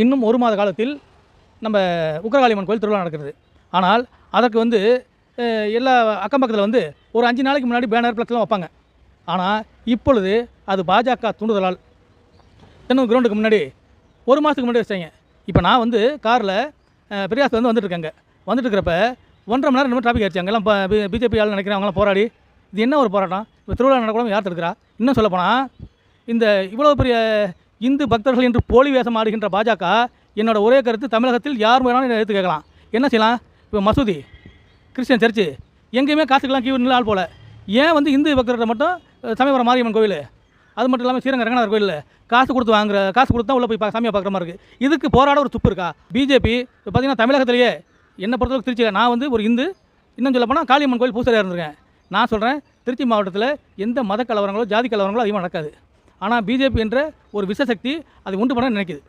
இன்னும் ஒரு மாத காலத்தில் நம்ம உக்கரகாளியம்மன் கோயில் திருவிழா நடக்கிறது. ஆனால் அதற்கு வந்து எல்லா அக்கம் பக்கத்தில் வந்து ஒரு அஞ்சு நாளைக்கு முன்னாடி பேனர் ப்ளஸ்லாம் வைப்பாங்க. ஆனால் இப்பொழுது அது பாஜக தூண்டுதலால் தென்னம் கிரவுண்டுக்கு முன்னாடி ஒரு மாதத்துக்கு முன்னாடி வச்சாங்க இப்போ நான் வந்து காரில் பெரியாஸ் வந்து வந்துட்டு இருக்கேங்க. வந்துட்டு இருக்கிறப்ப ஒன்றரை மணி நேரம் ரெண்டு டிராஃபிக் ஆயிடுச்சு. அங்கெல்லாம் பிஜேபி ஆள் நினைக்கிறேன் அவங்களாம் போராடி. இது என்ன ஒரு போராட்டம்? இப்போ திருவிழா நடக்கூடாம யார் தடுக்கிறா இன்னும் சொல்லப்போனால் இந்த இவ்வளோ பெரிய இந்து பக்தர்கள் என்று போலி வேஷம் ஆடுகின்ற பாஜக என்னோட ஒரே கருத்து தமிழகத்தில் யார் வேணாலும் எடுத்து கேட்கலாம். என்ன செய்யலாம்? இப்போ மசூதி கிறிஸ்டியன் சர்ச்சு எங்கேயுமே காசுக்கெல்லாம் கியூ நில ஆள் போல. ஏன் வந்து இந்து பக்தர்கிட்ட மட்டும் சமயபுரம் மாரியம்மன் கோவில்? அது மட்டும் இல்லாமல் ஸ்ரீரங்க ரங்கநாதர் கோயிலில் காசு கொடுத்து வாங்குற காசு கொடுத்து தான் உள்ளே போய் பா- சாமியை பார்க்குற மாதிரி இருக்குது இதுக்கு போராட ஒரு துப்பு இருக்கா? பிஜேபி இப்போ பார்த்தீங்கன்னா தமிழகத்திலேயே என்னை பொறுத்தவரைக்கும் திருச்சி நான் வந்து ஒரு இந்து. இன்னும் சொல்ல போனால் காளியம்மன் கோயில் பூசரியாக இருந்திருக்கேன். நான் சொல்கிறேன் திருச்சி மாவட்டத்தில் எந்த மத கலவரங்களோ ஜாதி கலவரங்களோ அதிகமாக நடக்காது. ஆனால் பிஜேபி என்ற ஒரு விஷசக்தி அதை உண்டு பண்ண நினைக்குது.